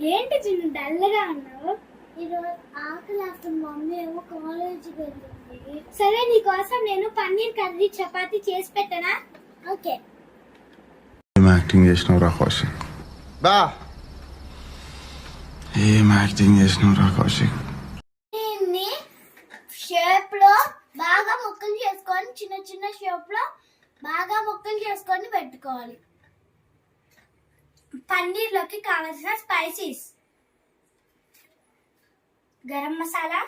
ఏంటి చిన్న డల్గా ఉన్నావు ఈరోజు ఆకలి అసలు మమ్మీ ఏమో కాలేజీకి వెళ్తుంది సరే నీకోసం నేను పన్నీర్ కర్రీ చపాతీ చేసి పెట్టనా? ఓకే. ఏం యాక్టింగ్ చేసినావు రా కౌశిక్? బా. ఏం యాక్టింగ్ చేసినావు రా కౌశిక్? దీన్ని షేప్లో బాగా ముక్కలు చేసుకొని చిన్న చిన్న షేప్లో బాగా ముక్కలు చేసుకొని పెట్టుకోవాలి. పన్నీర్లోకి కావలసిన స్పైసీస్. గరం మసాలా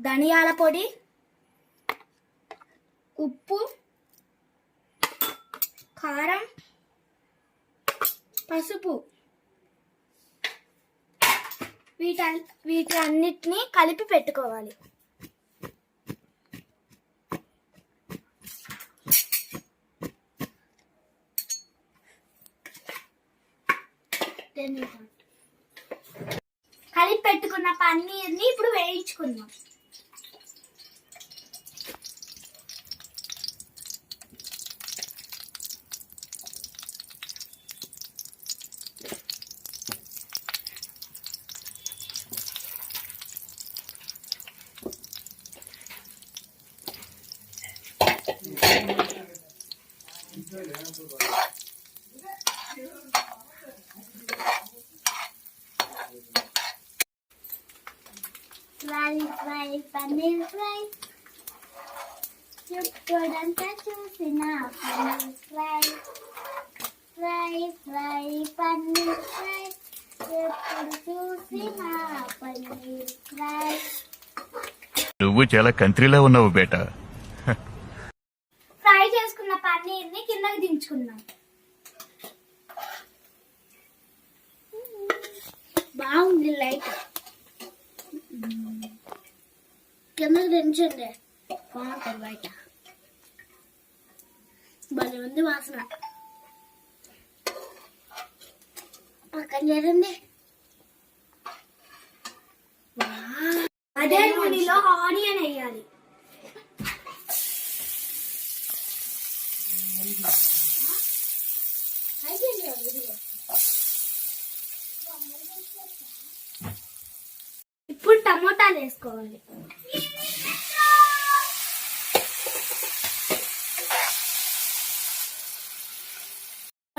ధనియాల పొడి ఉప్పు కారం పసుపు. వీట అన్నిటినీ కలిపి పెట్టుకోవాలి. కలిపి పెట్టుకున్న పన్నీర్ని ఇప్పుడు వేయించుకుందాం. ఫ్రై ఫ్రై పన్నీర్ ఫ్రై చూడంతా చూసిన paneer fry fry fry paneer fry ఎప్పుడు చూసిన పన్నీర్ ఫ్రై నువ్వు చాలా కంట్రీలో ఉన్నావు బేటా. ఫ్రై చేసుకున్న పన్నీర్ని కిందకి దించుకుందాం బాగుంది లైట్. కిందకి దించండి బాగుంటుంది బయట. భలే ఉంది వాసన. పక్కన చేరండి అదే నూనెలో ఆనియన్ వేయాలి. ఇప్పుడు టమోటాలు వేసుకోవాలి.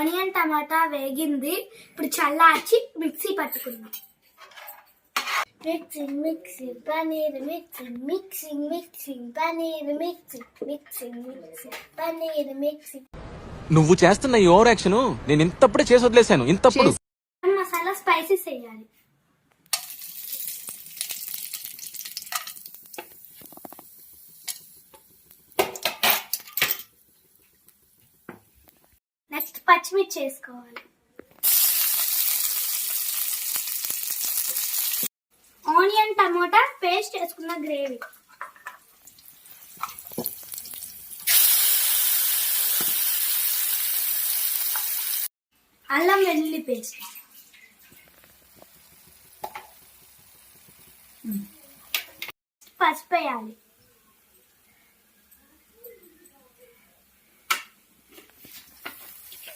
ఆనియన్ టమాటా వేగింది. ఇప్పుడు చల్లార్చి మిక్సీ పట్టుకుందాం. Mixing mixing paneer mixing mixing mixing paneer mixing mixing mixing paneer mixing. నువ్వు చేస్తున్న ఈ ఓవర్ యాక్షన్ నేను ఇంతప్పుడే చేసి వదిలేశాను. ఇంతప్పుడు. మసాలా స్పైసెస్ వేయాలి. నెక్స్ట్ పచ్చిమిర్చి వేసుకోవాలి. ఆనియన్ టమోటా పేస్ట్ వేసుకున్న గ్రేవీ. అల్లం వెల్లుల్లి పేస్ట్. పసుపు వేయాలి.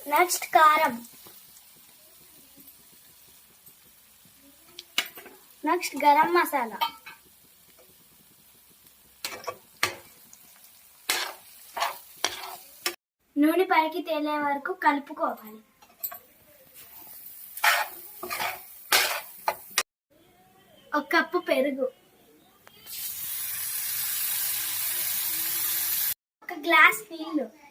నెక్స్ట్ కారం. నెక్స్ట్ గరం మసాలా. నూనె పైకి తేలే వరకు కలుపుకోవాలి. ఒక కప్పు పెరుగు. ఒక గ్లాస్ నీళ్ళు.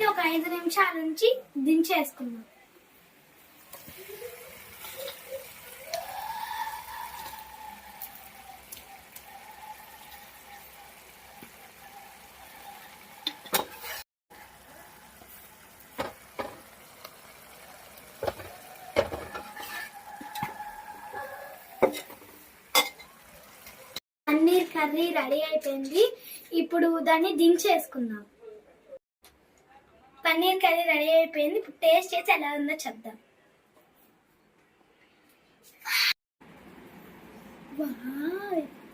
ఒక ఐదు నిమిషాల నుంచి దించేసుకుందాం. పన్నీర్ కర్రీ రెడీ అయిపోయింది. ఇప్పుడు దాన్ని దించేసుకుందాం. పన్నీర్ కర్రీ రెడీ అయిపోయింది. ఇప్పుడు టేస్ట్ చేసి ఎలా ఉందో చెప్దాం.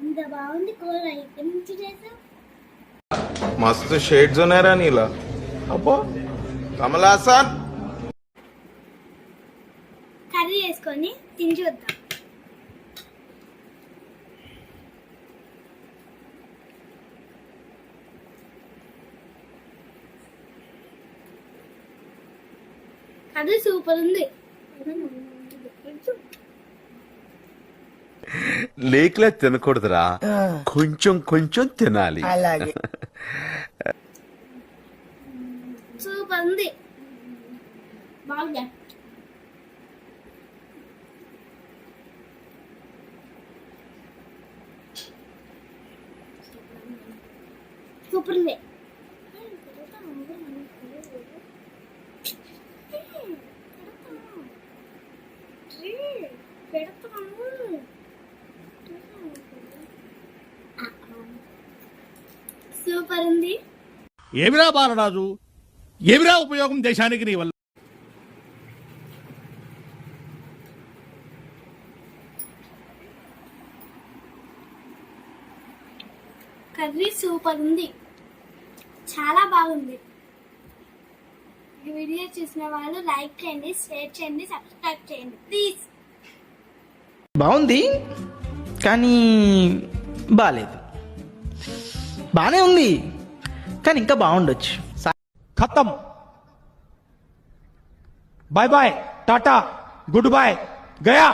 ఇంత బాగుంది కూర. ఎక్కడి నుంచి చేసావు? మస్తు షేడ్స్ ఉన్నాయరా నీలా. అబ్బో కమలాసన్ కర్రీ వేసుకొని తిని చూద్దాం. కర్రీ సూపర్ ఉంది. లేక్లా తినకూడదురా. కొంచెం కొంచెం తినాలి. సూపర్ ఉంది. బాగుందా? సూపర్ ఉంది. సూపర్ ఉంది. ఏమిరా బాలరాజు? ఏమిరా ఉపయోగం దేశానికి నీ వల్ల? కర్రీ సూపర్ ఉంది. చాలా బాగుంది. ఈ వీడియో చూసిన వాళ్ళు లైక్ చేయండి షేర్ చేయండి సబ్స్క్రైబ్ చేయండి. ప్లీజ్. బాగుంది కానీ బాగాలేదు బాగానే ఉంది కానీ ఇంకా బాగుండొచ్చు. ఖతం. Bye bye tata good bye Gaya.